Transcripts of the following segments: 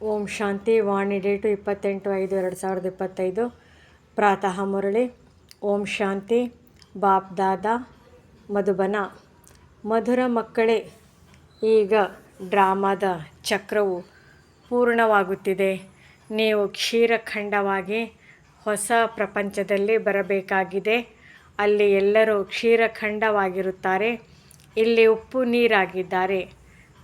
ಓಂ ಶಾಂತಿ ವಾಣಿ date ಇಪ್ಪತ್ತೆಂಟು ಐದು ಎರಡು ಸಾವಿರದ ಇಪ್ಪತ್ತೈದು. ಪ್ರಾತಃ ಮುರಳಿ. ಓಂ ಶಾಂತಿ. ಬಾಪ್ ದಾದ. ಮಧುಬನ. ಮಧುರ ಮಕ್ಕಳೇ, ಈಗ ಡ್ರಾಮಾದ ಚಕ್ರವು ಪೂರ್ಣವಾಗುತ್ತಿದೆ. ನೀವು ಕ್ಷೀರಖಂಡವಾಗಿ ಹೊಸ ಪ್ರಪಂಚದಲ್ಲಿ ಬರಬೇಕಾಗಿದೆ. ಅಲ್ಲಿ ಎಲ್ಲರೂ ಕ್ಷೀರಖಂಡವಾಗಿರುತ್ತಾರೆ ಇಲ್ಲಿ ಉಪ್ಪು ನೀರಾಗಿದ್ದಾರೆ.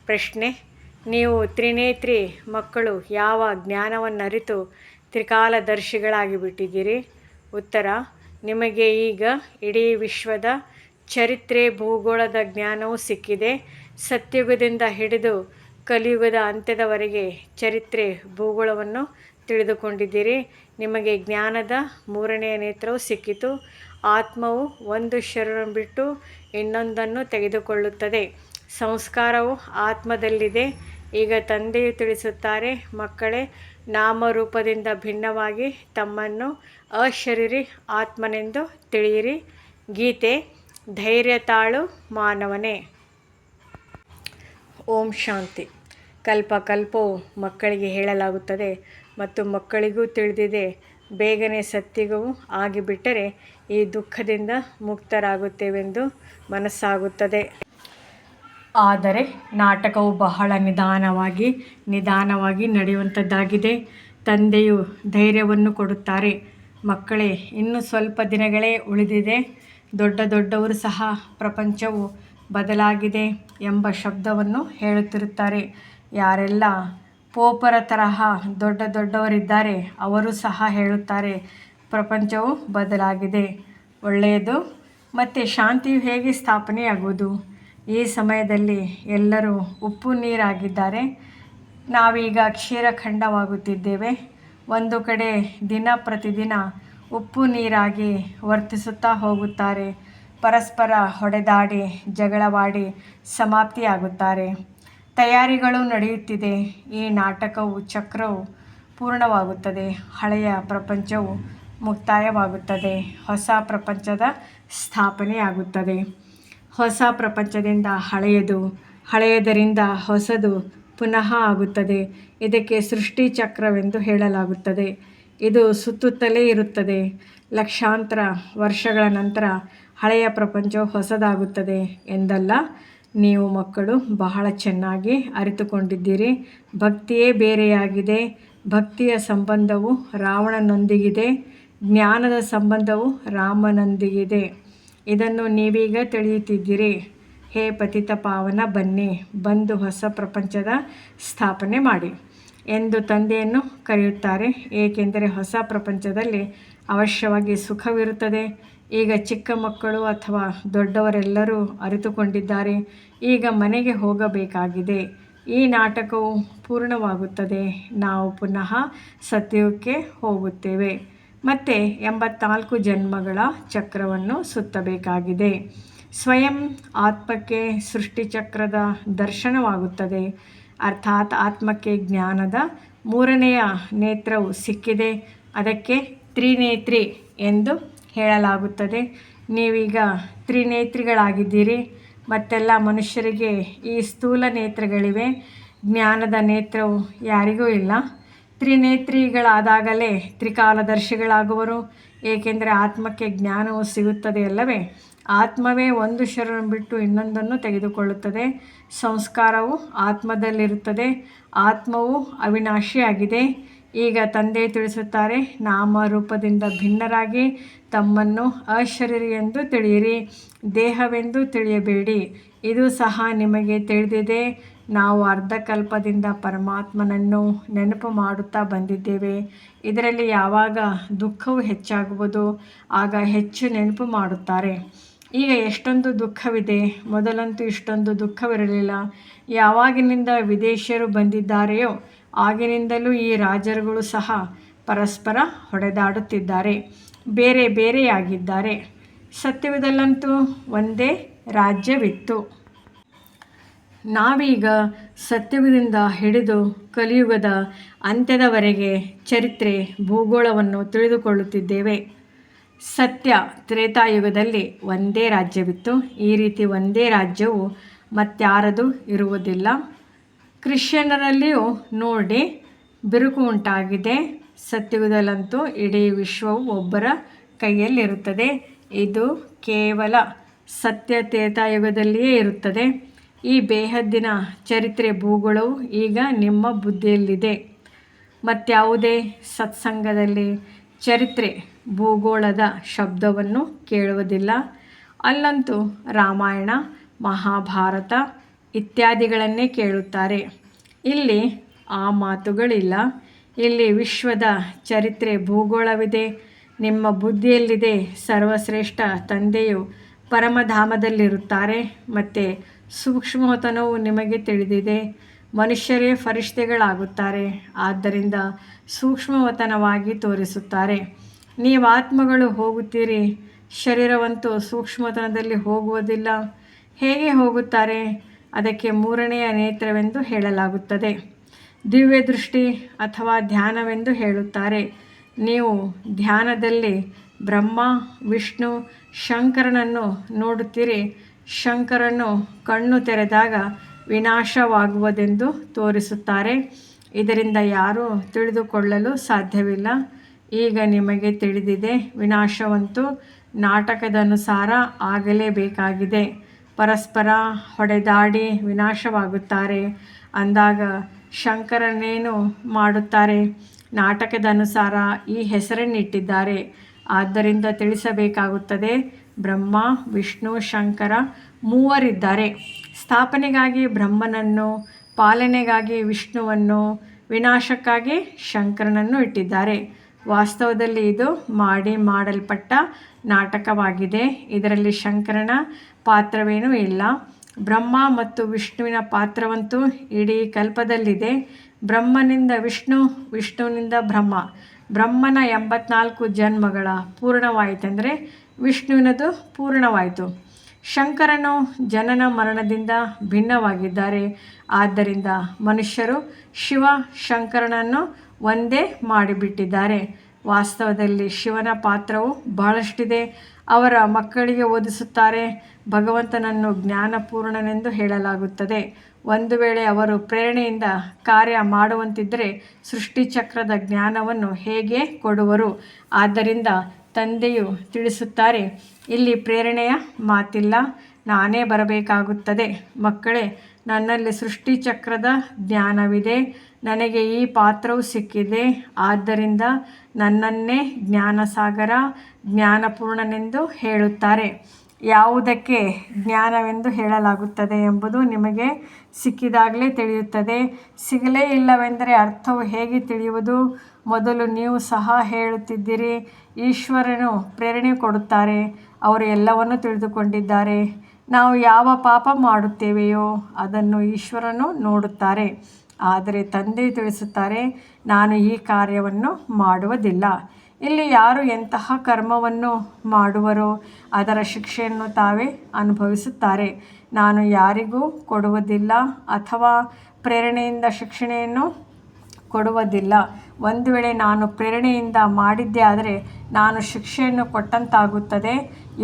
ಪ್ರಶ್ನೆ ನೀವು ತ್ರಿನೇತ್ರಿ ಮಕ್ಕಳು, ಯಾವ ಜ್ಞಾನವನ್ನರಿತು ತ್ರಿಕಾಲದರ್ಶಿಗಳಾಗಿ ಬಿಟ್ಟಿದ್ದೀರಿ ಉತ್ತರ, ನಿಮಗೆ ಈಗ ಇಡೀ ವಿಶ್ವದ ಚರಿತ್ರೆ, ಭೂಗೋಳದ ಜ್ಞಾನವೂ ಸಿಕ್ಕಿದೆ. ಸತ್ಯುಗದಿಂದ ಹಿಡಿದು ಕಲಿಯುಗದ ಅಂತ್ಯದವರೆಗೆ ಚರಿತ್ರೆ, ಭೂಗೋಳವನ್ನು ತಿಳಿದುಕೊಂಡಿದ್ದೀರಿ. ನಿಮಗೆ ಜ್ಞಾನದ ಮೂರನೆಯ ನೇತ್ರವು ಸಿಕ್ಕಿತು. ಆತ್ಮವು ಒಂದು ಶರೀರ ಬಿಟ್ಟು ಇನ್ನೊಂದನ್ನು ತೆಗೆದುಕೊಳ್ಳುತ್ತದೆ. ಸಂಸ್ಕಾರವು ಆತ್ಮದಲ್ಲಿದೆ. ಈಗ ತಂದೆಯು ತಿಳಿಸುತ್ತಾರೆ, ಮಕ್ಕಳೇ, ನಾಮರೂಪದಿಂದ ಭಿನ್ನವಾಗಿ ತಮ್ಮನ್ನು ಅಶರೀರಿ ಆತ್ಮನೆಂದು ತಿಳಿಯಿರಿ. ಗೀತೆ, ಧೈರ್ಯ ತಾಳು ಮಾನವನೇ. ಓಂ ಶಾಂತಿ. ಕಲ್ಪ ಕಲ್ಪವು ಮಕ್ಕಳಿಗೆ ಹೇಳಲಾಗುತ್ತದೆ ಮತ್ತು ಮಕ್ಕಳಿಗೂ ತಿಳಿದಿದೆ. ಬೇಗನೆ ಸತ್ತಿಗೂ ಆಗಿಬಿಟ್ಟರೆ ಈ ದುಃಖದಿಂದ ಮುಕ್ತರಾಗುತ್ತೇವೆಂದು ಮನಸ್ಸಾಗುತ್ತದೆ. ಆದರೆ ನಾಟಕವು ಬಹಳ ನಿಧಾನವಾಗಿ ನಿಧಾನವಾಗಿ ನಡೆಯುವಂಥದ್ದಾಗಿದೆ. ತಂದೆಯು ಧೈರ್ಯವನ್ನು ಕೊಡುತ್ತಾರೆ. ಮಕ್ಕಳೇ, ಇನ್ನು ಸ್ವಲ್ಪ ದಿನಗಳೇ ಉಳಿದಿದೆ. ದೊಡ್ಡ ದೊಡ್ಡವರು ಸಹ ಪ್ರಪಂಚವು ಬದಲಾಗಿದೆ ಎಂಬ ಶಬ್ದವನ್ನು ಹೇಳುತ್ತಿರುತ್ತಾರೆ. ಯಾರೆಲ್ಲ ಪೋಪರ ತರಹ ದೊಡ್ಡ ದೊಡ್ಡವರಿದ್ದಾರೆ, ಅವರು ಸಹ ಹೇಳುತ್ತಾರೆ, ಪ್ರಪಂಚವು ಬದಲಾಗಿದೆ. ಒಳ್ಳೆಯದು ಮತ್ತು ಶಾಂತಿಯು ಹೇಗೆ ಸ್ಥಾಪನೆಯಾಗುವುದು? ಈ ಸಮಯದಲ್ಲಿ ಎಲ್ಲರೂ ಉಪ್ಪು ನೀರಾಗಿದ್ದಾರೆ. ನಾವೀಗ ಕ್ಷೀರಖಂಡವಾಗುತ್ತಿದ್ದೇವೆ ಒಂದು ಕಡೆ ದಿನ ಪ್ರತಿದಿನ ಉಪ್ಪು ನೀರಾಗಿ ವರ್ತಿಸುತ್ತಾ ಹೋಗುತ್ತಾರೆ. ಪರಸ್ಪರ ಹೊಡೆದಾಡಿ, ಜಗಳವಾಡಿ ಸಮಾಪ್ತಿಯಾಗುತ್ತಾರೆ. ತಯಾರಿಗಳು ನಡೆಯುತ್ತಿದೆ. ಈ ನಾಟಕವು, ಚಕ್ರವು ಪೂರ್ಣವಾಗುತ್ತದೆ. ಹಳೆಯ ಪ್ರಪಂಚವು ಮುಕ್ತಾಯವಾಗುತ್ತದೆ. ಹೊಸ ಪ್ರಪಂಚದ ಸ್ಥಾಪನೆಯಾಗುತ್ತದೆ. ಹೊಸ ಪ್ರಪಂಚದಿಂದ ಹಳೆಯದು, ಹಳೆಯದರಿಂದ ಹೊಸದು ಪುನಃ ಆಗುತ್ತದೆ. ಇದಕ್ಕೆ ಸೃಷ್ಟಿ ಚಕ್ರವೆಂದು ಹೇಳಲಾಗುತ್ತದೆ. ಇದು ಸುತ್ತುತ್ತಲೇ ಇರುತ್ತದೆ. ಲಕ್ಷಾಂತರ ವರ್ಷಗಳ ನಂತರ ಹಳೆಯ ಪ್ರಪಂಚವು ಹೊಸದಾಗುತ್ತದೆ ಎಂದಲ್ಲ, ನೀವು ಮಕ್ಕಳು ಬಹಳ ಚೆನ್ನಾಗಿ ಅರಿತುಕೊಂಡಿದ್ದೀರಿ. ಭಕ್ತಿಯೇ ಬೇರೆಯಾಗಿದೆ. ಭಕ್ತಿಯ ಸಂಬಂಧವು ರಾವಣನೊಂದಿಗಿದೆ. ಜ್ಞಾನದ ಸಂಬಂಧವು ರಾಮನೊಂದಿಗಿದೆ. ಇದನ್ನು ನೀವೀಗ ತಿಳಿಯುತ್ತಿದ್ದೀರಿ. ಹೇ ಪತಿತ ಪಾವನ, ಬನ್ನಿ, ಬಂದು ಹೊಸ ಪ್ರಪಂಚದ ಸ್ಥಾಪನೆ ಮಾಡಿ ಎಂದು ತಂದೆಯನ್ನು ಕರೆಯುತ್ತಾರೆ. ಏಕೆಂದರೆ ಹೊಸ ಪ್ರಪಂಚದಲ್ಲಿ ಅವಶ್ಯವಾಗಿ ಸುಖವಿರುತ್ತದೆ. ಈಗ ಚಿಕ್ಕ ಮಕ್ಕಳು ಅಥವಾ ದೊಡ್ಡವರೆಲ್ಲರೂ ಅರಿತುಕೊಂಡಿದ್ದಾರೆ. ಈಗ ಮನೆಗೆ ಹೋಗಬೇಕಾಗಿದೆ. ಈ ನಾಟಕವು ಪೂರ್ಣವಾಗುತ್ತದೆ. ನಾವು ಪುನಃ ಸತ್ಯಕ್ಕೆ ಹೋಗುತ್ತೇವೆ. ಮತ್ತು ಎಂಬತ್ನಾಲ್ಕು ಜನ್ಮಗಳ ಚಕ್ರವನ್ನು ಸುತ್ತಬೇಕಾಗಿದೆ. ಸ್ವಯಂ ಆತ್ಮಕ್ಕೆ ಸೃಷ್ಟಿಚಕ್ರದ ದರ್ಶನವಾಗುತ್ತದೆ. ಅರ್ಥಾತ್ ಆತ್ಮಕ್ಕೆ ಜ್ಞಾನದ ಮೂರನೆಯ ನೇತ್ರವು ಸಿಕ್ಕಿದೆ. ಅದಕ್ಕೆ ತ್ರಿನೇತ್ರಿ ಎಂದು ಹೇಳಲಾಗುತ್ತದೆ. ನೀವೀಗ ತ್ರಿನೇತ್ರಿಗಳಾಗಿದ್ದೀರಿ. ಮತ್ತೆಲ್ಲ ಮನುಷ್ಯರಿಗೆ ಈ ಸ್ಥೂಲ ನೇತ್ರಗಳಿವೆ. ಜ್ಞಾನದ ನೇತ್ರವು ಯಾರಿಗೂ ಇಲ್ಲ. ತ್ರಿನೇತ್ರಿಗಳಾದಾಗಲೇ ತ್ರಿಕಾಲದರ್ಶಿಗಳಾಗುವರು. ಏಕೆಂದರೆ ಆತ್ಮಕ್ಕೆ ಜ್ಞಾನವು ಸಿಗುತ್ತದೆ ಅಲ್ಲವೇ? ಆತ್ಮವೇ ಒಂದು ಶರಣ ಬಿಟ್ಟು ಇನ್ನೊಂದನ್ನು ತೆಗೆದುಕೊಳ್ಳುತ್ತದೆ. ಸಂಸ್ಕಾರವು ಆತ್ಮದಲ್ಲಿರುತ್ತದೆ. ಆತ್ಮವು ಅವಿನಾಶಿಯಾಗಿದೆ. ಈಗ ತಂದೆ ತಿಳಿಸುತ್ತಾರೆ, ನಾಮರೂಪದಿಂದ ಭಿನ್ನರಾಗಿ ತಮ್ಮನ್ನು ಅಶರೀರಿ ಎಂದು ತಿಳಿಯಿರಿ. ದೇಹವೆಂದು ತಿಳಿಯಬೇಡಿ. ಇದು ಸಹ ನಿಮಗೆ ತಿಳಿದಿದೆ. ನಾವು ಅರ್ಧಕಲ್ಪದಿಂದ ಪರಮಾತ್ಮನನ್ನು ನೆನಪು ಮಾಡುತ್ತಾ ಬಂದಿದ್ದೇವೆ. ಇದರಲ್ಲಿ ಯಾವಾಗ ದುಃಖವು ಹೆಚ್ಚಾಗುವುದು ಆಗ ಹೆಚ್ಚು ನೆನಪು ಮಾಡುತ್ತಾರೆ. ಈಗ ಎಷ್ಟೊಂದು ದುಃಖವಿದೆ, ಮೊದಲಂತೂ ಇಷ್ಟೊಂದು ದುಃಖವಿರಲಿಲ್ಲ. ಯಾವಾಗಿನಿಂದ ವಿದೇಶಿಯರು ಬಂದಿದ್ದಾರೆಯೋ, ಆಗಿನಿಂದಲೂ ಈ ರಾಜರುಗಳು ಸಹ ಪರಸ್ಪರ ಹೊಡೆದಾಡುತ್ತಿದ್ದಾರೆ. ಬೇರೆ ಬೇರೆಯಾಗಿದ್ದಾರೆ. ಸತ್ಯವಿದಲ್ಲಂತೂ ಒಂದೇ ರಾಜ್ಯವಿತ್ತು. ನಾವೀಗ ಸತ್ಯವಿದಿಂದ ಹಿಡಿದು ಕಲಿಯುಗದ ಅಂತ್ಯದವರೆಗೆ ಚರಿತ್ರೆ, ಭೂಗೋಳವನ್ನು ತಿಳಿದುಕೊಳ್ಳುತ್ತಿದ್ದೇವೆ. ಸತ್ಯ ತ್ರೇತಾಯುಗದಲ್ಲಿ ಒಂದೇ ರಾಜ್ಯವಿತ್ತು. ಈ ರೀತಿ ಒಂದೇ ರಾಜ್ಯವು ಮತ್ಯಾರದು ಇರುವುದಿಲ್ಲ. ಕ್ರಿಶ್ಚಿಯನ್ನರಲ್ಲಿಯೂ ನೋಡಿ ಬಿರುಕು ಉಂಟಾಗಿದೆ. ಸತ್ಯುಗದಲ್ಲಂತೂ ಇಡೀ ವಿಶ್ವವು ಒಬ್ಬರ ಕೈಯಲ್ಲಿರುತ್ತದೆ. ಇದು ಕೇವಲ ಸತ್ಯ ತ್ರೇತಾಯುಗದಲ್ಲಿಯೇ ಇರುತ್ತದೆ. ಈ ಬೇಹದ್ದಿನ ಚರಿತ್ರೆ ಭೂಗೋಳವು ಈಗ ನಿಮ್ಮ ಬುದ್ಧಿಯಲ್ಲಿದೆ. ಮತ್ತಾವುದೇ ಸತ್ಸಂಗದಲ್ಲಿ ಚರಿತ್ರೆ ಭೂಗೋಳದ ಶಬ್ದವನ್ನು ಕೇಳುವುದಿಲ್ಲ. ಅಲ್ಲಂತೂ ರಾಮಾಯಣ, ಮಹಾಭಾರತ ಇತ್ಯಾದಿಗಳನ್ನೇ ಕೇಳುತ್ತಾರೆ. ಇಲ್ಲಿ ಆ ಮಾತುಗಳಿಲ್ಲ. ಇಲ್ಲಿ ವಿಶ್ವದ ಚರಿತ್ರೆ ಭೂಗೋಳವಿದೆ. ನಿಮ್ಮ ಬುದ್ಧಿಯಲ್ಲಿದೆ ಸರ್ವಶ್ರೇಷ್ಠ ತಂದೆಯು ಪರಮಧಾಮದಲ್ಲಿರುತ್ತಾರೆ. ಮತ್ತು ಸೂಕ್ಷ್ಮತನವು ನಿಮಗೆ ತಿಳಿದಿದೆ. ಮನುಷ್ಯರೇ ಫರಿಷ್ಠೆಗಳಾಗುತ್ತಾರೆ ಆದ್ದರಿಂದ ಸೂಕ್ಷ್ಮವತನವಾಗಿ ತೋರಿಸುತ್ತಾರೆ. ನೀವು ಆತ್ಮಗಳು ಹೋಗುತ್ತೀರಿ, ಶರೀರವಂತೂ ಸೂಕ್ಷ್ಮತನದಲ್ಲಿ ಹೋಗುವುದಿಲ್ಲ. ಹೇಗೆ ಹೋಗುತ್ತಾರೆ? ಅದಕ್ಕೆ ಮೂರನೆಯ ನೇತ್ರವೆಂದು ಹೇಳಲಾಗುತ್ತದೆ. ದಿವ್ಯ ದೃಷ್ಟಿ ಅಥವಾ ಧ್ಯಾನವೆಂದು ಹೇಳುತ್ತಾರೆ. ನೀವು ಧ್ಯಾನದಲ್ಲಿ ಬ್ರಹ್ಮ, ವಿಷ್ಣು, ಶಂಕರನನ್ನು ನೋಡುತ್ತೀರಿ. ಶಂಕರನು ಕಣ್ಣು ತೆರೆದಾಗ ವಿನಾಶವಾಗುವುದೆಂದು ತೋರಿಸುತ್ತಾರೆ. ಇದರಿಂದ ಯಾರೂ ತಿಳಿದುಕೊಳ್ಳಲು ಸಾಧ್ಯವಿಲ್ಲ. ಈಗ ನಿಮಗೆ ತಿಳಿದಿದೆ, ವಿನಾಶವಂತೂ ನಾಟಕದ ಅನುಸಾರ ಆಗಲೇಬೇಕಾಗಿದೆ. ಪರಸ್ಪರ ಹೊಡೆದಾಡಿ ವಿನಾಶವಾಗುತ್ತಾರೆ. ಅಂದಾಗ ಶಂಕರನೇನು ಮಾಡುತ್ತಾರೆ? ನಾಟಕದ ಅನುಸಾರ ಈ ಹೆಸರನ್ನಿಟ್ಟಿದ್ದಾರೆ. ಆದ್ದರಿಂದ ತಿಳಿಸಬೇಕಾಗುತ್ತದೆ ಬ್ರಹ್ಮ, ವಿಷ್ಣು, ಶಂಕರ ಮೂವರಿದ್ದಾರೆ. ಸ್ಥಾಪನೆಗಾಗಿ ಬ್ರಹ್ಮನನ್ನು, ಪಾಲನೆಗಾಗಿ ವಿಷ್ಣುವನ್ನು, ವಿನಾಶಕ್ಕಾಗಿ ಶಂಕರನನ್ನು ಇಟ್ಟಿದ್ದಾರೆ. ವಾಸ್ತವದಲ್ಲಿ ಇದು ಮಾಡಿ ಮಾಡಲ್ಪಟ್ಟ ನಾಟಕವಾಗಿದೆ. ಇದರಲ್ಲಿ ಶಂಕರನ ಪಾತ್ರವೇನೂ ಇಲ್ಲ. ಬ್ರಹ್ಮ ಮತ್ತು ವಿಷ್ಣುವಿನ ಪಾತ್ರವಂತೂ ಇಡೀ ಕಲ್ಪದಲ್ಲಿದೆ. ಬ್ರಹ್ಮನಿಂದ ವಿಷ್ಣು, ವಿಷ್ಣುವಿನಿಂದ ಬ್ರಹ್ಮ. ಬ್ರಹ್ಮನ ಎಂಬತ್ನಾಲ್ಕು ಜನ್ಮಗಳ ಪೂರ್ಣವಾಯಿತೆಂದರೆ ವಿಷ್ಣುವಿನದು ಪೂರ್ಣವಾಯಿತು. ಶಂಕರನು ಜನನ ಮರಣದಿಂದ ಭಿನ್ನವಾಗಿದ್ದಾರೆ. ಆದ್ದರಿಂದ ಮನುಷ್ಯರು ಶಿವ ಶಂಕರನನ್ನು ಒಂದೇ ಮಾಡಿಬಿಟ್ಟಿದ್ದಾರೆ. ವಾಸ್ತವದಲ್ಲಿ ಶಿವನ ಪಾತ್ರವು ಬಹಳಷ್ಟಿದೆ. ಅವರ ಮಕ್ಕಳಿಗೆ ಓದಿಸುತ್ತಾರೆ. ಭಗವಂತನನ್ನು ಜ್ಞಾನಪೂರ್ಣನೆಂದು ಹೇಳಲಾಗುತ್ತದೆ. ಒಂದು ವೇಳೆ ಅವರು ಪ್ರೇರಣೆಯಿಂದ ಕಾರ್ಯ ಮಾಡುವಂತಿದ್ದರೆ ಸೃಷ್ಟಿಚಕ್ರದ ಜ್ಞಾನವನ್ನು ಹೇಗೆ ಕೊಡುವರು? ಆದ್ದರಿಂದ ತಂದೆಯು ತಿಳಿಸುತ್ತಾರೆ, ಇಲ್ಲಿ ಪ್ರೇರಣೆಯ ಮಾತಿಲ್ಲ, ನಾನೇ ಬರಬೇಕಾಗುತ್ತದೆ. ಮಕ್ಕಳೇ, ನನ್ನಲ್ಲಿ ಸೃಷ್ಟಿಚಕ್ರದ ಜ್ಞಾನವಿದೆ. ನನಗೆ ಈ ಪಾತ್ರವು ಸಿಕ್ಕಿದೆ. ಆದ್ದರಿಂದ ನನ್ನನ್ನೇ ಜ್ಞಾನಸಾಗರ, ಜ್ಞಾನಪೂರ್ಣನೆಂದು ಹೇಳುತ್ತಾರೆ. ಯಾವುದಕ್ಕೆ ಜ್ಞಾನವೆಂದು ಹೇಳಲಾಗುತ್ತದೆ ಎಂಬುದು ನಿಮಗೆ ಸಿಕ್ಕಿದಾಗಲೇ ತಿಳಿಯುತ್ತದೆ. ಸಿಗಲೇ ಇಲ್ಲವೆಂದರೆ ಅರ್ಥವು ಹೇಗೆ ತಿಳಿಯುವುದು? ಮೊದಲು ನೀವು ಸಹ ಹೇಳುತ್ತಿದ್ದೀರಿ, ಈಶ್ವರನು ಪ್ರೇರಣೆ ಕೊಡುತ್ತಾರೆ, ಅವರು ಎಲ್ಲವನ್ನು ತಿಳಿದುಕೊಂಡಿದ್ದಾರೆ. ನಾವು ಯಾವ ಪಾಪ ಮಾಡುತ್ತೇವೆಯೋ ಅದನ್ನು ಈಶ್ವರನು ನೋಡುತ್ತಾರೆ. ಆದರೆ ತಂದೆ ತಿಳಿಸುತ್ತಾರೆ, ನಾನು ಈ ಕಾರ್ಯವನ್ನು ಮಾಡುವುದಿಲ್ಲ. ಇಲ್ಲಿ ಯಾರು ಎಂತಹ ಕರ್ಮವನ್ನು ಮಾಡುವರೋ ಅದರ ಶಿಕ್ಷೆಯನ್ನು ತಾವೇ ಅನುಭವಿಸುತ್ತಾರೆ. ನಾನು ಯಾರಿಗೂ ಕೊಡುವುದಿಲ್ಲ ಅಥವಾ ಪ್ರೇರಣೆಯಿಂದ ಶಿಕ್ಷಣೆಯನ್ನು ಕೊಡುವುದಿಲ್ಲ. ಒಂದು ವೇಳೆ ನಾನು ಪ್ರೇರಣೆಯಿಂದ ಮಾಡಿದ್ದೆ ಆದರೆ ನಾನು ಶಿಕ್ಷೆಯನ್ನು ಕೊಟ್ಟಂತಾಗುತ್ತದೆ.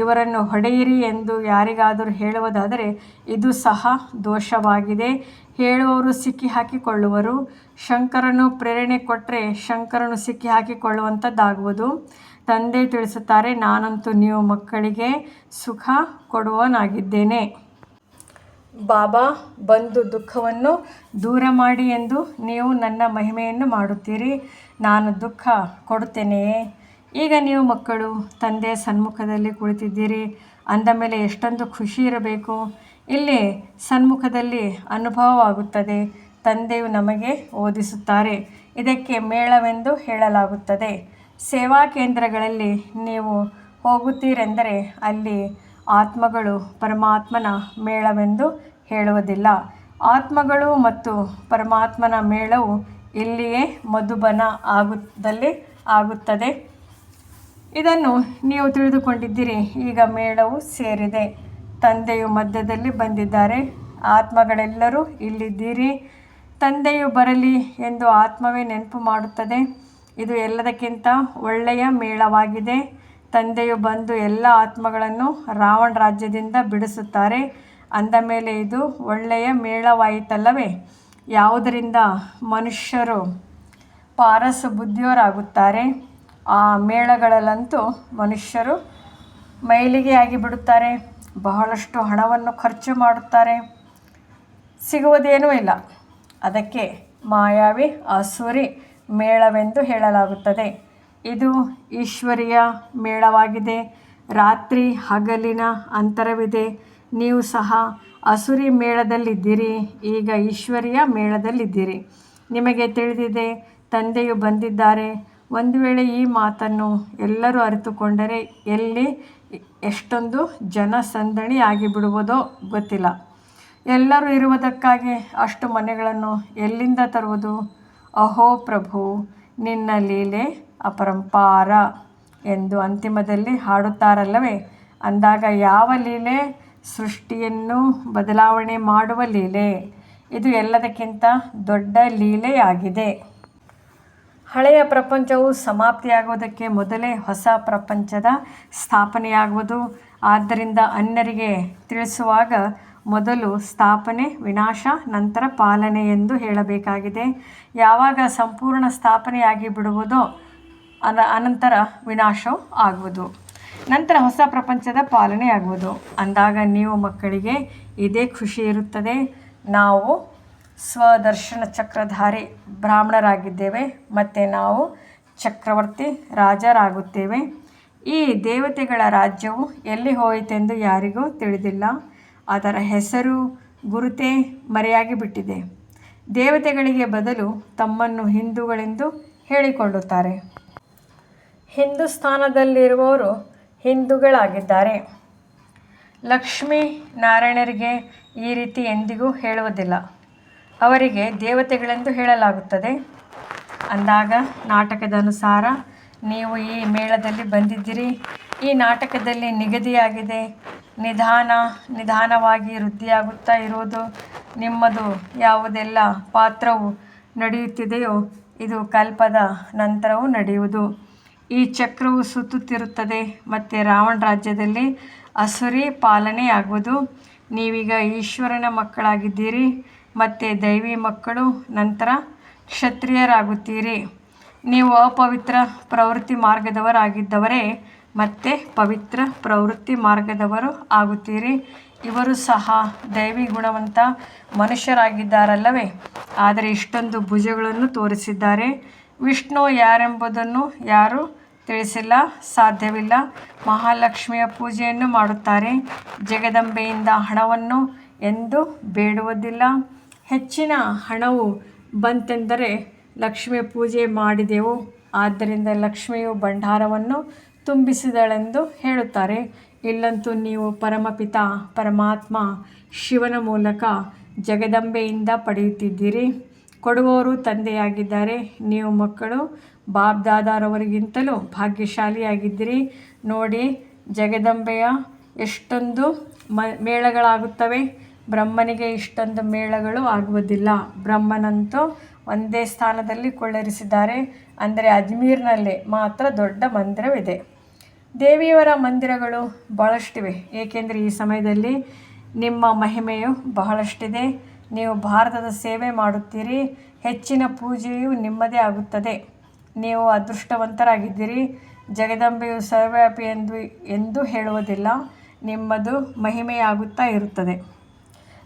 ಇವರನ್ನು ಹೊಡೆಯಿರಿ ಎಂದು ಯಾರಿಗಾದರೂ ಹೇಳುವುದಾದರೆ ಇದು ಸಹ ದೋಷವಾಗಿದೆ. ಹೇಳುವವರು ಸಿಕ್ಕಿ ಹಾಕಿಕೊಳ್ಳುವರು. ಶಂಕರನು ಪ್ರೇರಣೆ ಕೊಟ್ಟರೆ ಶಂಕರನು ಸಿಕ್ಕಿ ಹಾಕಿಕೊಳ್ಳುವಂಥದ್ದಾಗುವುದು. ತಂದೆ ತಿಳಿಸುತ್ತಾರೆ, ನಾನಂತೂ ನೀವು ಮಕ್ಕಳಿಗೆ ಸುಖ ಕೊಡುವನಾಗಿದ್ದೇನೆ ಬಾಬಾ, ಬಂದು ದುಃಖವನ್ನು ದೂರ ಮಾಡಿ ಎಂದು ನೀವು ನನ್ನ ಮಹಿಮೆಯನ್ನು ಮಾಡುತ್ತೀರಿ. ನಾನು ದುಃಖ ಕೊಡುತ್ತೇನೆಯೇ ಈಗ ನೀವು ಮಕ್ಕಳು, ತಂದೆ ಸನ್ಮುಖದಲ್ಲಿ ಕುಳಿತಿದ್ದೀರಿ. ಅಂದ ಮೇಲೆ ಎಷ್ಟೊಂದು ಖುಷಿ ಇರಬೇಕು. ಇಲ್ಲಿ ಸನ್ಮುಖದಲ್ಲಿ ಅನುಭವವಾಗುತ್ತದೆ. ತಂದೆಯು ನಮಗೆ ಓದಿಸುತ್ತಾರೆ. ಇದಕ್ಕೆ ಮೇಳವೆಂದು ಹೇಳಲಾಗುತ್ತದೆ. ಸೇವಾ ಕೇಂದ್ರಗಳಲ್ಲಿ ನೀವು ಹೋಗುತ್ತೀರೆಂದರೆ ಅಲ್ಲಿ ಆತ್ಮಗಳು ಪರಮಾತ್ಮನ ಮೇಳವೆಂದು ಹೇಳುವುದಿಲ್ಲ. ಆತ್ಮಗಳು ಮತ್ತು ಪರಮಾತ್ಮನ ಮೇಳವು ಇಲ್ಲಿಯೇ ಮಧುಬನ ಆಗುದಲ್ಲಿ ಆಗುತ್ತದೆ. ಇದನ್ನು ನೀವು ತಿಳಿದುಕೊಂಡಿದ್ದೀರಿ. ಈಗ ಮೇಳವು ಸೇರಿದೆ. ತಂದೆಯು ಮಧ್ಯದಲ್ಲಿ ಬಂದಿದ್ದಾರೆ. ಆತ್ಮಗಳೆಲ್ಲರೂ ಇಲ್ಲಿದ್ದೀರಿ. ತಂದೆಯು ಬರಲಿ ಎಂದು ಆತ್ಮವೇ ನೆನಪು ಮಾಡುತ್ತದೆ. ಇದು ಎಲ್ಲದಕ್ಕಿಂತ ಒಳ್ಳೆಯ ಮೇಳವಾಗಿದೆ. ತಂದೆಯು ಬಂದು ಎಲ್ಲ ಆತ್ಮಗಳನ್ನು ರಾವಣ ರಾಜ್ಯದಿಂದ ಬಿಡಿಸುತ್ತಾರೆ. ಅಂದ ಮೇಲೆ ಇದು ಒಳ್ಳೆಯ ಮೇಳವಾಯಿತಲ್ಲವೇ? ಯಾವುದರಿಂದ ಮನುಷ್ಯರು ಪಾರಸ ಬುದ್ಧಿಯವರಾಗುತ್ತಾರೆ ಆ ಮೇಳಗಳಲ್ಲಂತೂ ಮನುಷ್ಯರು ಮೈಲಿಗೆಯಾಗಿ ಬಿಡುತ್ತಾರೆ ಬಹಳಷ್ಟು ಹಣವನ್ನು ಖರ್ಚು ಮಾಡುತ್ತಾರೆ. ಸಿಗುವುದೇನೂ ಇಲ್ಲ. ಅದಕ್ಕೆ ಮಾಯಾವಿ ಆಸೂರಿ ಮೇಳವೆಂದು ಹೇಳಲಾಗುತ್ತದೆ. ಇದು ಈಶ್ವರಿಯ ಮೇಳವಾಗಿದೆ. ರಾತ್ರಿ ಹಗಲಿನ ಅಂತರವಿದೆ. ನೀವು ಸಹ ಅಸುರಿ ಮೇಳದಲ್ಲಿದ್ದೀರಿ. ಈಗ ಈಶ್ವರಿಯ ಮೇಳದಲ್ಲಿದ್ದೀರಿ. ನಿಮಗೆ ತಿಳಿದಿದೆ, ತಂದೆಯು ಬಂದಿದ್ದಾರೆ. ಒಂದು ವೇಳೆ ಈ ಮಾತನ್ನು ಎಲ್ಲರೂ ಅರಿತುಕೊಂಡರೆ ಎಲ್ಲಿ ಎಷ್ಟೊಂದು ಜನಸಂದಣಿ ಆಗಿಬಿಡುವುದೋ ಗೊತ್ತಿಲ್ಲ. ಎಲ್ಲರೂ ಇರುವುದಕ್ಕಾಗಿ ಅಷ್ಟು ಮನೆಗಳನ್ನು ಎಲ್ಲಿಂದ ತರುವುದು? ಅಹೋ ಪ್ರಭು, ನಿನ್ನ ಲೀಲೆ ಅಪರಂಪಾರ ಎಂದು ಅಂತಿಮದಲ್ಲಿ ಹಾಡುತ್ತಾರಲ್ಲವೇ? ಅಂದಾಗ ಯಾವ ಲೀಲೆ ಸೃಷ್ಟಿಯನ್ನು ಬದಲಾವಣೆ ಮಾಡುವ ಲೀಲೆ? ಇದು ಎಲ್ಲದಕ್ಕಿಂತ ದೊಡ್ಡ ಲೀಲೆಯಾಗಿದೆ. ಹಳೆಯ ಪ್ರಪಂಚವು ಸಮಾಪ್ತಿಯಾಗುವುದಕ್ಕೆ ಮೊದಲೇ ಹೊಸ ಪ್ರಪಂಚದ ಸ್ಥಾಪನೆಯಾಗುವುದು. ಆದ್ದರಿಂದ ಅನ್ಯರಿಗೆ ತಿಳಿಸುವಾಗ ಮೊದಲು ಸ್ಥಾಪನೆ, ವಿನಾಶ, ನಂತರ ಪಾಲನೆ ಎಂದು ಹೇಳಬೇಕಾಗಿದೆ. ಯಾವಾಗ ಸಂಪೂರ್ಣ ಸ್ಥಾಪನೆಯಾಗಿ ಬಿಡುವುದೋ ಅನ ಅನಂತರ ವಿನಾಶವು ಆಗುವುದು. ನಂತರ ಹೊಸ ಪ್ರಪಂಚದ ಪಾಲನೆ ಆಗುವುದು. ಅಂದಾಗ ನೀವು ಮಕ್ಕಳಿಗೆ ಇದೇ ಖುಷಿ ಇರುತ್ತದೆ. ನಾವು ಸ್ವದರ್ಶನ ಚಕ್ರಧಾರಿ ಬ್ರಾಹ್ಮಣರಾಗಿದ್ದೇವೆ. ಮತ್ತು ನಾವು ಚಕ್ರವರ್ತಿ ರಾಜರಾಗುತ್ತೇವೆ. ಈ ದೇವತೆಗಳ ರಾಜ್ಯವು ಎಲ್ಲಿ ಹೋಯಿತೆಂದು ಯಾರಿಗೂ ತಿಳಿದಿಲ್ಲ. ಅದರ ಹೆಸರು ಗುರುತೇ ಮರೆಯಾಗಿ ಬಿಟ್ಟಿದೆ. ದೇವತೆಗಳಿಗೆ ಬದಲು ತಮ್ಮನ್ನು ಹಿಂದೂಗಳೆಂದು ಹೇಳಿಕೊಳ್ಳುತ್ತಾರೆ. ಹಿಂದೂಸ್ತಾನದಲ್ಲಿರುವವರು ಹಿಂದೂಗಳಾಗಿದ್ದಾರೆ. ಲಕ್ಷ್ಮೀ ನಾರಾಯಣರಿಗೆ ಈ ರೀತಿ ಎಂದಿಗೂ ಹೇಳುವುದಿಲ್ಲ. ಅವರಿಗೆ ದೇವತೆಗಳೆಂದು ಹೇಳಲಾಗುತ್ತದೆ. ಅಂದಾಗ ನಾಟಕದ ಅನುಸಾರ ನೀವು ಈ ಮೇಳದಲ್ಲಿ ಬಂದಿದ್ದೀರಿ. ಈ ನಾಟಕದಲ್ಲಿ ನಿಗದಿಯಾಗಿದೆ. ನಿಧಾನ, ನಿಧಾನವಾಗಿ ವೃದ್ಧಿಯಾಗುತ್ತಾ ಇರುವುದು ನಿಮ್ಮದು. ಯಾವುದೆಲ್ಲ ಪಾತ್ರವು ನಡೆಯುತ್ತಿದೆಯೋ ಇದು ಕಲ್ಪದ ನಂತರವೂ ನಡೆಯುವುದು. ಈ ಚಕ್ರವು ಸುತ್ತುತ್ತಿರುತ್ತದೆ, ಮತ್ತು ರಾವಣ ರಾಜ್ಯದಲ್ಲಿ ಅಸುರಿ ಪಾಲನೆಯಾಗುವುದು. ನೀವೀಗ ಈಶ್ವರನ ಮಕ್ಕಳಾಗಿದ್ದೀರಿ, ಮತ್ತು ದೈವಿ ಮಕ್ಕಳು ನಂತರ ಕ್ಷತ್ರಿಯರಾಗುತ್ತೀರಿ. ನೀವು ಅಪವಿತ್ರ ಪ್ರವೃತ್ತಿ ಮಾರ್ಗದವರಾಗಿದ್ದವರೇ, ಮತ್ತೆ ಪವಿತ್ರ ಪ್ರವೃತ್ತಿ ಮಾರ್ಗದವರು ಆಗುತ್ತೀರಿ. ಇವರು ಸಹ ದೈವಿ ಗುಣವಂತ ಮನುಷ್ಯರಾಗಿದ್ದಾರಲ್ಲವೇ? ಆದರೆ ಇಷ್ಟೊಂದು ಭುಜಗಳನ್ನು ತೋರಿಸಿದ್ದಾರೆ. ವಿಷ್ಣು ಯಾರೆಂಬುದನ್ನು ಯಾರೂ ತಿಳಿಸಿಲ್ಲ, ಸಾಧ್ಯವಿಲ್ಲ. ಮಹಾಲಕ್ಷ್ಮಿಯ ಪೂಜೆಯನ್ನು ಮಾಡುತ್ತಾರೆ. ಜಗದಂಬೆಯಿಂದ ಹಣವನ್ನು ಎಂದು ಬೇಡುವುದಿಲ್ಲ. ಹೆಚ್ಚಿನ ಹಣವು ಬಂತೆಂದರೆ ಲಕ್ಷ್ಮಿ ಪೂಜೆ ಮಾಡಿದೆವು. ಆದ್ದರಿಂದ ಲಕ್ಷ್ಮಿಯು ಭಂಡಾರವನ್ನು ತುಂಬಿಸಿದಳೆಂದು ಹೇಳುತ್ತಾರೆ. ಇಲ್ಲಂತೂ ನೀವು ಪರಮಪಿತ, ಪರಮಾತ್ಮ, ಶಿವನ ಮೂಲಕ ಜಗದಂಬೆಯಿಂದ ಪಡೆಯುತ್ತಿದ್ದೀರಿ. ಕೊಡುವವರು ತಂದೆಯಾಗಿದ್ದಾರೆ. ನೀವು ಮಕ್ಕಳು ಬಾಬ್ದಾದಾರವರಿಗಿಂತಲೂ ಭಾಗ್ಯಶಾಲಿಯಾಗಿದ್ದೀರಿ. ನೋಡಿ, ಜಗದಂಬೆಯ ಎಷ್ಟೊಂದು ಮ, ಮೇಳಗಳಾಗುತ್ತವೆ. ಬ್ರಹ್ಮನಿಗೆ ಇಷ್ಟೊಂದು ಮೇಳಗಳು ಆಗುವುದಿಲ್ಲ. ಬ್ರಹ್ಮನಂತೂ ಒಂದೇ ಸ್ಥಾನದಲ್ಲಿ ಕೊಳ್ಳರಿಸಿದ್ದಾರೆ. ಅಂದರೆ ಅಜ್ಮೀರ್ನಲ್ಲೇ ಮಾತ್ರ ದೊಡ್ಡ ಮಂದಿರವಿದೆ. ದೇವಿಯವರ ಮಂದಿರಗಳು ಬಹಳಷ್ಟಿವೆ. ಏಕೆಂದರೆ ಈ ಸಮಯದಲ್ಲಿ ನಿಮ್ಮ ಮಹಿಮೆಯು ಬಹಳಷ್ಟಿದೆ. ನೀವು ಭಾರತದ ಸೇವೆ ಮಾಡುತ್ತೀರಿ. ಹೆಚ್ಚಿನ ಪೂಜೆಯು ನಿಮ್ಮದೇ ಆಗುತ್ತದೆ. ನೀವು ಅದೃಷ್ಟವಂತರಾಗಿದ್ದೀರಿ. ಜಗದಂಬೆಯು ಸರ್ವವ್ಯಾಪಿ ಎಂದು ಎಂದು ಹೇಳುವುದಿಲ್ಲ. ನಿಮ್ಮದು ಮಹಿಮೆಯಾಗುತ್ತಾ ಇರುತ್ತದೆ.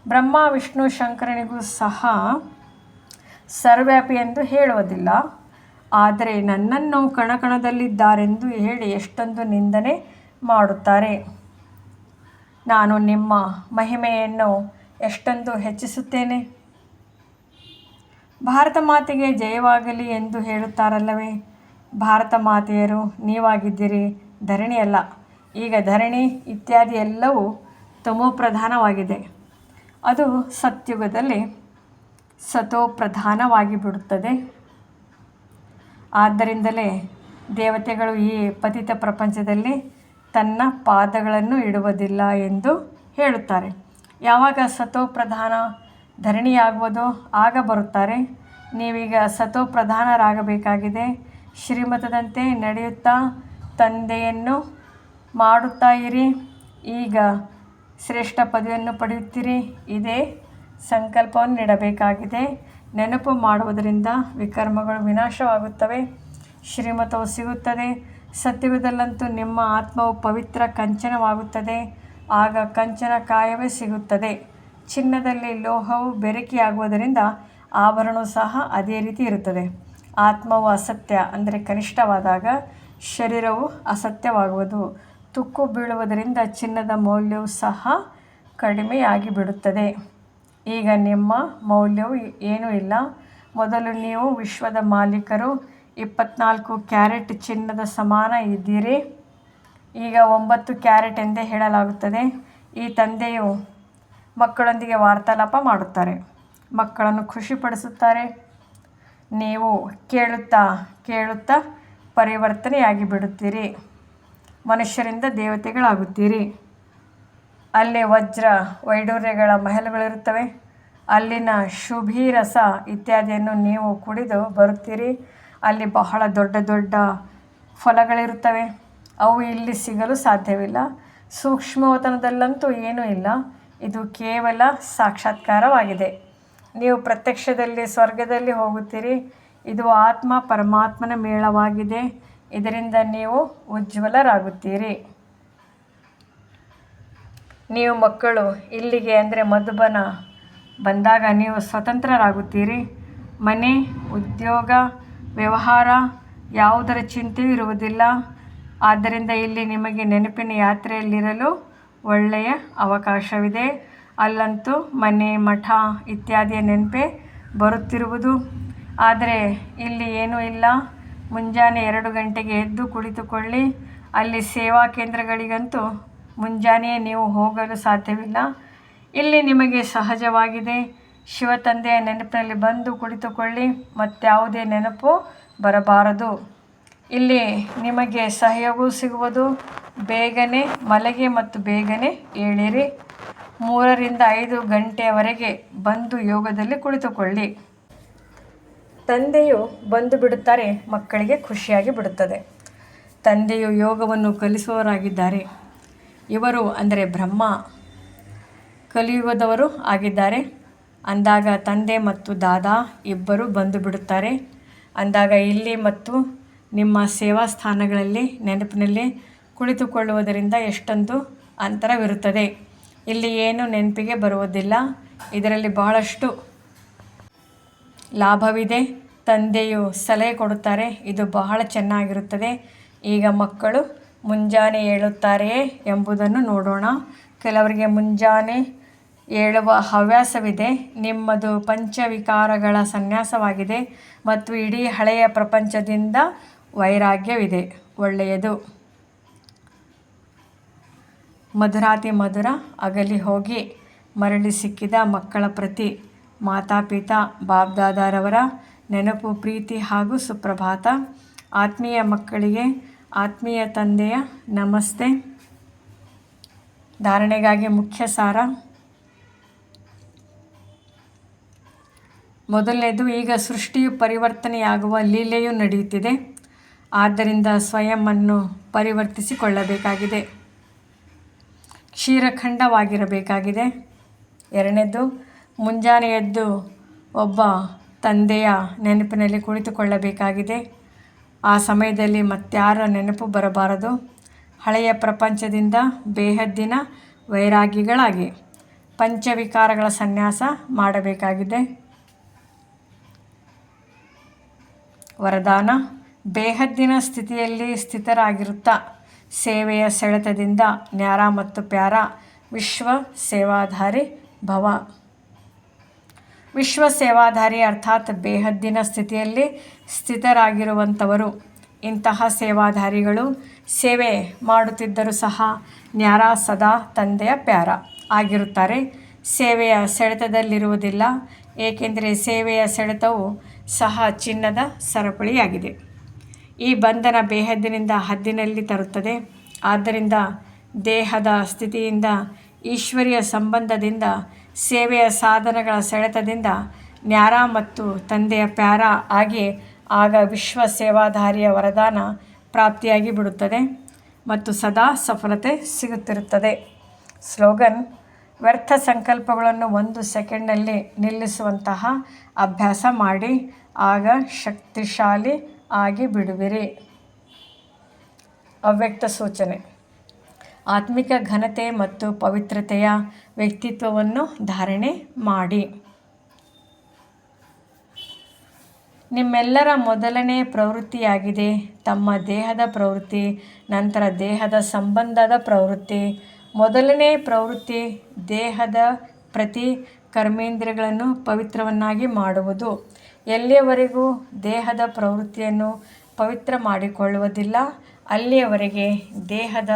ಬ್ರಹ್ಮ, ವಿಷ್ಣು, ಶಂಕರನಿಗೂ ಸಹ ಸರ್ವ್ಯಾಪಿ ಎಂದು ಹೇಳುವುದಿಲ್ಲ. ಆದರೆ ನನ್ನನ್ನು ಕಣಕಣದಲ್ಲಿದ್ದಾರೆಂದು ಹೇಳಿ ಎಷ್ಟೊಂದು ನಿಂದನೆ ಮಾಡುತ್ತಾರೆ. ನಾನು ನಿಮ್ಮ ಮಹಿಮೆಯನ್ನು ಎಷ್ಟೊಂದು ಹೆಚ್ಚಿಸುತ್ತೇನೆ. ಭಾರತ ಮಾತೆಗೆ ಜಯವಾಗಲಿ ಎಂದು ಹೇಳುತ್ತಾರಲ್ಲವೇ? ಭಾರತ ಮಾತೆಯರು, ನೀವಾಗಿದ್ದೀರಿ ಧರಣಿಯಲ್ಲ ಈಗ ಧರಣಿ ಇತ್ಯಾದಿ ಎಲ್ಲವೂ ತಮೋಪ್ರಧಾನವಾಗಿದೆ ಅದು ಸತ್ಯುಗದಲ್ಲಿ ಸತೋಪ್ರಧಾನವಾಗಿ ಬಿಡುತ್ತದೆ. ಆದ್ದರಿಂದಲೇ ದೇವತೆಗಳು ಈ ಪತಿತ ಪ್ರಪಂಚದಲ್ಲಿ ತನ್ನ ಪಾದಗಳನ್ನು ಇಡುವುದಿಲ್ಲ ಎಂದು ಹೇಳುತ್ತಾರೆ. ಯಾವಾಗ ಸತೋಪ್ರಧಾನ ಧರಣಿಯಾಗುವುದೋ, ಆಗ ಬರುತ್ತಾರೆ. ನೀವೀಗ ಸತೋಪ್ರಧಾನರಾಗಬೇಕಾಗಿದೆ. ಶ್ರೀಮತದಂತೆ ನಡೆಯುತ್ತಾ ತಂದೆಯನ್ನು ಮಾಡುತ್ತಾ ಇರಿ. ಈಗ ಶ್ರೇಷ್ಠ ಪದವಿಯನ್ನು ಪಡೆಯುತ್ತೀರಿ. ಇದೇ ಸಂಕಲ್ಪವನ್ನು ನೀಡಬೇಕಾಗಿದೆ. ನೆನಪು ಮಾಡುವುದರಿಂದ ವಿಕರ್ಮಗಳು ವಿನಾಶವಾಗುತ್ತವೆ. ಶ್ರೀಮತವು ಸಿಗುತ್ತದೆ. ಸತ್ಯವಿದಲ್ಲಂತೂ ನಿಮ್ಮ ಆತ್ಮವು ಪವಿತ್ರ ಕಂಚನವಾಗುತ್ತದೆ. ಆಗ ಕಂಚನ ಕಾಯವೇ ಸಿಗುತ್ತದೆ. ಚಿನ್ನದಲ್ಲಿ ಲೋಹವು ಬೆರಕೆಯಾಗುವುದರಿಂದ ಆಭರಣವು ಸಹ ಅದೇ ರೀತಿ ಇರುತ್ತದೆ. ಆತ್ಮವು ಅಸತ್ಯ ಅಂದರೆ ಕನಿಷ್ಠವಾದಾಗ ಶರೀರವು ಅಸತ್ಯವಾಗುವುದು. ತುಕ್ಕು ಬೀಳುವುದರಿಂದ ಚಿನ್ನದ ಮೌಲ್ಯವು ಸಹ ಕಡಿಮೆಯಾಗಿ ಬಿಡುತ್ತದೆ ಈಗ ನಿಮ್ಮ ಮೌಲ್ಯವು ಏನೂ ಇಲ್ಲ. ಮೊದಲು ನೀವು ವಿಶ್ವದ ಮಾಲೀಕರು. ಇಪ್ಪತ್ನಾಲ್ಕು ಕ್ಯಾರೆಟ್ ಚಿನ್ನದ ಸಮಾನ ಇದ್ದೀರಿ. ಈಗ ಒಂಬತ್ತು ಕ್ಯಾರೆಟ್ ಎಂದೇ ಹೇಳಲಾಗುತ್ತದೆ. ಈ ತಂದೆಯು ಮಕ್ಕಳೊಂದಿಗೆ ವಾರ್ತಾಲಾಪ ಮಾಡುತ್ತಾರೆ. ಮಕ್ಕಳನ್ನು ಖುಷಿಪಡಿಸುತ್ತಾರೆ. ನೀವು ಕೇಳುತ್ತಾ ಕೇಳುತ್ತಾ ಪರಿವರ್ತನೆಯಾಗಿ ಬಿಡುತ್ತೀರಿ. ಮನುಷ್ಯರಿಂದ ದೇವತೆಗಳಾಗುತ್ತೀರಿ. ಅಲ್ಲಿ ವಜ್ರ ವೈಡೂರ್ಯಗಳ ಮಹಲುಗಳಿರುತ್ತವೆ. ಅಲ್ಲಿನ ಶುಭೀರಸ ಇತ್ಯಾದಿಯನ್ನು ನೀವು ಕುಡಿದು ಬರುತ್ತೀರಿ. ಅಲ್ಲಿ ಬಹಳ ದೊಡ್ಡ ದೊಡ್ಡ ಫಲಗಳಿರುತ್ತವೆ. ಅವು ಇಲ್ಲಿ ಸಿಗಲು ಸಾಧ್ಯವಿಲ್ಲ. ಸೂಕ್ಷ್ಮವತನದಲ್ಲಂತೂ ಏನೂ ಇಲ್ಲ. ಇದು ಕೇವಲ ಸಾಕ್ಷಾತ್ಕಾರವಾಗಿದೆ. ನೀವು ಪ್ರತ್ಯಕ್ಷದಲ್ಲಿ, ಸ್ವರ್ಗದಲ್ಲಿ ಹೋಗುತ್ತೀರಿ. ಇದು ಆತ್ಮ ಪರಮಾತ್ಮನ ಮೇಳವಾಗಿದೆ. ಇದರಿಂದ ನೀವು ಉಜ್ವಲರಾಗುತ್ತೀರಿ. ನೀವು ಮಕ್ಕಳು, ಇಲ್ಲಿಗೆ ಅಂದರೆ ಮಧುಬನ ಬಂದಾಗ ನೀವು ಸ್ವತಂತ್ರರಾಗುತ್ತೀರಿ. ಮನೆ, ಉದ್ಯೋಗ, ವ್ಯವಹಾರ, ಯಾವುದರ ಚಿಂತೆಯೂ ಇರುವುದಿಲ್ಲ. ಆದ್ದರಿಂದ ಇಲ್ಲಿ ನಿಮಗೆ ನೆನಪಿನ ಯಾತ್ರೆಯಲ್ಲಿರಲು ಒಳ್ಳೆಯ ಅವಕಾಶವಿದೆ. ಅಲ್ಲಂತೂ ಮನೆ, ಮಠ ಇತ್ಯಾದಿಯ ನೆನಪೇ ಬರುತ್ತಿರುವುದು. ಆದರೆ ಇಲ್ಲಿ ಏನೂ ಇಲ್ಲ. ಮುಂಜಾನೆ ಎರಡು ಗಂಟೆಗೆ ಎದ್ದು ಕುಳಿತುಕೊಳ್ಳಿ. ಅಲ್ಲಿ ಸೇವಾ ಕೇಂದ್ರಗಳಿಗಂತೂ ಮುಂಜಾನೆಯೇ ನೀವು ಹೋಗಲು ಸಾಧ್ಯವಿಲ್ಲ. ಇಲ್ಲಿ ನಿಮಗೆ ಸಹಜವಾಗಿದೆ. ಶಿವ ತಂದೆಯ ನೆನಪಿನಲ್ಲಿ ಬಂದು ಕುಳಿತುಕೊಳ್ಳಿ. ಮತ್ಯಾವುದೇ ನೆನಪು ಬರಬಾರದು. ಇಲ್ಲಿ ನಿಮಗೆ ಸಹಯೋಗವೂ ಸಿಗುವುದು. ಬೇಗನೆ, ಮಲಗಿ ಮತ್ತು ಬೇಗನೆ ಏಳಿರಿ. ಮೂರರಿಂದ ಐದು ಗಂಟೆಯವರೆಗೆ ಬಂದು ಯೋಗದಲ್ಲಿ ಕುಳಿತುಕೊಳ್ಳಿ. ತಂದೆಯು ಬಂದು ಬಿಡುತ್ತಾರೆ, ಮಕ್ಕಳಿಗೆ ಖುಷಿಯಾಗಿ ಬಿಡುತ್ತದೆ. ತಂದೆಯು ಯೋಗವನ್ನು ಕಲಿಸುವವರಾಗಿದ್ದಾರೆ. ಇವರು ಅಂದರೆ ಬ್ರಹ್ಮ ಕಲಿಯುವುದವರು ಆಗಿದ್ದಾರೆ. ಅಂದಾಗ ತಂದೆ ಮತ್ತು ದಾದಾ ಇಬ್ಬರು ಬಂದು ಬಿಡುತ್ತಾರೆ. ಅಂದಾಗ ಇಲ್ಲಿ ಮತ್ತು ನಿಮ್ಮ ಸೇವಾ ಸ್ಥಾನಗಳಲ್ಲಿ, ನೆನಪಿನಲ್ಲಿ ಕುಳಿತುಕೊಳ್ಳುವುದರಿಂದ ಎಷ್ಟೊಂದು ಅಂತರವಿರುತ್ತದೆ. ಇಲ್ಲಿ ಏನು ನೆನಪಿಗೆ ಬರುವುದಿಲ್ಲ. ಇದರಲ್ಲಿ ಬಹಳಷ್ಟು ಲಾಭವಿದೆ. ತಂದೆಯು ಸಲಹೆ ಕೊಡುತ್ತಾರೆ. ಇದು ಬಹಳ ಚೆನ್ನಾಗಿರುತ್ತದೆ. ಈಗ ಮಕ್ಕಳು ಮುಂಜಾನೆ ಹೇಳುತ್ತಾರೆಯೇ ಎಂಬುದನ್ನು ನೋಡೋಣ. ಕೆಲವರಿಗೆ ಮುಂಜಾನೆ ಏಳುವ ಹವ್ಯಾಸವಿದೆ. ನಿಮ್ಮದು ಪಂಚವಿಕಾರಗಳ ಸನ್ಯಾಸವಾಗಿದೆ. ಮತ್ತು ಇಡೀ ಹಳೆಯ ಪ್ರಪಂಚದಿಂದ ವೈರಾಗ್ಯವಿದೆ. ಒಳ್ಳೆಯದು. ಮಧುರಾತಿ ಮಧುರ, ಅಗಲಿ ಹೋಗಿ ಮರಳಿ ಸಿಕ್ಕಿದ ಮಕ್ಕಳ ಪ್ರತಿ ಮಾತಾಪಿತಾ ಬಾಬ್ದಾದಾರವರ ನೆನಪು, ಪ್ರೀತಿ ಹಾಗೂ ಸುಪ್ರಭಾತ. ಆತ್ಮೀಯ ಮಕ್ಕಳಿಗೆ, ಆತ್ಮೀಯ ತಂದೆಯ ನಮಸ್ತೆ. ಧಾರಣೆಗಾಗಿ ಮುಖ್ಯ ಸಾರ. ಮೊದಲನೇದು, ಈಗ ಸೃಷ್ಟಿಯು ಪರಿವರ್ತನೆಯಾಗುವ ಲೀಲೆಯು ನಡೆಯುತ್ತಿದೆ. ಆದ್ದರಿಂದ ಸ್ವಯಂನ್ನು ಪರಿವರ್ತಿಸಿಕೊಳ್ಳಬೇಕಾಗಿದೆ. ಕ್ಷೀರಖಂಡವಾಗಿರಬೇಕಾಗಿದೆ. ಎರಡನೇದು ಮುಂಜಾನೆ ಎದ್ದು ಒಬ್ಬ ತಂದೆಯ ನೆನಪಿನಲ್ಲಿ ಕುಳಿತುಕೊಳ್ಳಬೇಕಾಗಿದೆ. ಆ ಸಮಯದಲ್ಲಿ ಮತ್ತಾರ ನೆನಪು ಬರಬಾರದು. ಹಳೆಯ ಪ್ರಪಂಚದಿಂದ ಬೇಹದ್ದಿನ ವೈರಾಗಿಗಳಾಗಿ ಪಂಚವಿಕಾರಗಳ ಸನ್ಯಾಸ ಮಾಡಬೇಕಾಗಿದೆ. ವರದಾನ ಬೇಹದ್ದಿನ ಸ್ಥಿತಿಯಲ್ಲಿ ಸ್ಥಿತರಾಗಿರುತ್ತಾ, ಸೇವೆಯ ಸೆಳೆತದಿಂದ ನ್ಯಾರ ಮತ್ತು ಪ್ಯಾರ, ವಿಶ್ವ ಸೇವಾಧಾರಿ ಭವ. ವಿಶ್ವ ಸೇವಾಧಾರಿ ಅರ್ಥಾತ್ ಬೇಹದ್ದಿನ ಸ್ಥಿತಿಯಲ್ಲಿ ಸ್ಥಿತರಾಗಿರುವಂಥವರು. ಇಂತಹ ಸೇವಾಧಾರಿಗಳು ಸೇವೆ ಮಾಡುತ್ತಿದ್ದರೂ ಸಹ ನ್ಯಾರ ಸದಾ ತಂದೆಯ ಪ್ಯಾರ ಆಗಿರುತ್ತಾರೆ. ಸೇವೆಯ ಸೆಳೆತದಲ್ಲಿರುವುದಿಲ್ಲ, ಏಕೆಂದರೆ ಸೇವೆಯ ಸೆಳೆತವು ಸಹ ಚಿನ್ನದ ಸರಪಳಿಯಾಗಿದೆ. ಈ ಬಂಧನ ಬೇಹದ್ದಿನಿಂದ ಹದ್ದಿನಲ್ಲಿ ತರುತ್ತದೆ. ಆದ್ದರಿಂದ ದೇಹದ ಸ್ಥಿತಿಯಿಂದ, ಈಶ್ವರಿಯ ಸಂಬಂಧದಿಂದ, ಸೇವೆಯ ಸಾಧನಗಳ ಸೆಳೆತದಿಂದ ನ್ಯಾರ ಮತ್ತು ತಂದೆಯ ಪ್ಯಾರ ಆಗಿ ಆಗ ವಿಶ್ವ ಸೇವಾಧಾರಿಯ ವರದಾನ ಪ್ರಾಪ್ತಿಯಾಗಿ ಬಿಡುತ್ತದೆ ಮತ್ತು ಸದಾ ಸಫಲತೆ ಸಿಗುತ್ತಿರುತ್ತದೆ. ಸ್ಲೋಗನ್, ವ್ಯರ್ಥ ಸಂಕಲ್ಪಗಳನ್ನು ಒಂದು ಸೆಕೆಂಡ್ನಲ್ಲಿ ನಿಲ್ಲಿಸುವಂತಹ ಅಭ್ಯಾಸ ಮಾಡಿ, ಆಗ ಶಕ್ತಿಶಾಲಿ ಆಗಿ ಬಿಡುವಿರಿ. ಅವ್ಯಕ್ತ ಸೂಚನೆ. ಆತ್ಮಿಕ ಘನತೆ ಮತ್ತು ಪವಿತ್ರತೆಯ ವ್ಯಕ್ತಿತ್ವವನ್ನು ಧಾರಣೆ ಮಾಡಿ. ನಿಮ್ಮೆಲ್ಲರ ಮೊದಲನೇ ಪ್ರವೃತ್ತಿಯಾಗಿದೆ. ತಮ್ಮ ದೇಹದ ಪ್ರವೃತ್ತಿ, ನಂತರ ದೇಹದ ಸಂಬಂಧದ ಪ್ರವೃತ್ತಿ. ಮೊದಲನೇ ಪ್ರವೃತ್ತಿ ದೇಹದ ಪ್ರತಿ ಕರ್ಮೇಂದ್ರಿಯಗಳನ್ನು ಪವಿತ್ರವನ್ನಾಗಿ ಮಾಡುವುದು. ಎಲ್ಲಿಯವರೆಗೂ ದೇಹದ ಪ್ರವೃತ್ತಿಯನ್ನು ಪವಿತ್ರ ಮಾಡಿಕೊಳ್ಳುವುದಿಲ್ಲ, ಅಲ್ಲಿಯವರೆಗೆ ದೇಹದ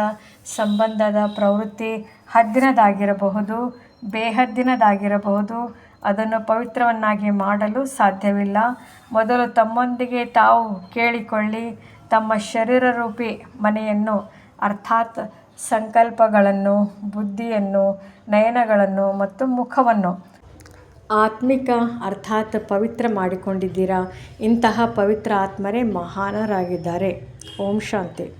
ಸಂಬಂಧದ ಪ್ರವೃತ್ತಿ ಹದ್ದಿನದಾಗಿರಬಹುದು, ಬೇಹದ್ದಿನದಾಗಿರಬಹುದು. ಅದನ್ನು ಪವಿತ್ರವನ್ನಾಗಿ ಮಾಡಲು ಸಾಧ್ಯವಿಲ್ಲ. ಮೊದಲು ತಮ್ಮೊಂದಿಗೆ ತಾವು ಕೇಳಿಕೊಳ್ಳಿ. ತಮ್ಮ ಶರೀರರೂಪಿ ಮನೆಯನ್ನು, ಅರ್ಥಾತ್ ಸಂಕಲ್ಪಗಳನ್ನು, ಬುದ್ಧಿಯನ್ನು, ನಯನಗಳನ್ನು ಮತ್ತು ಮುಖವನ್ನು ಆತ್ಮಿಕ ಅರ್ಥಾತ್ ಪವಿತ್ರ ಮಾಡಿಕೊಂಡಿದ್ದೀರಾ? ಇಂತಹ ಪವಿತ್ರ ಆತ್ಮರೇ ಮಹಾನರಾಗಿದ್ದಾರೆ. ಓಂ ಶಾಂತಿ.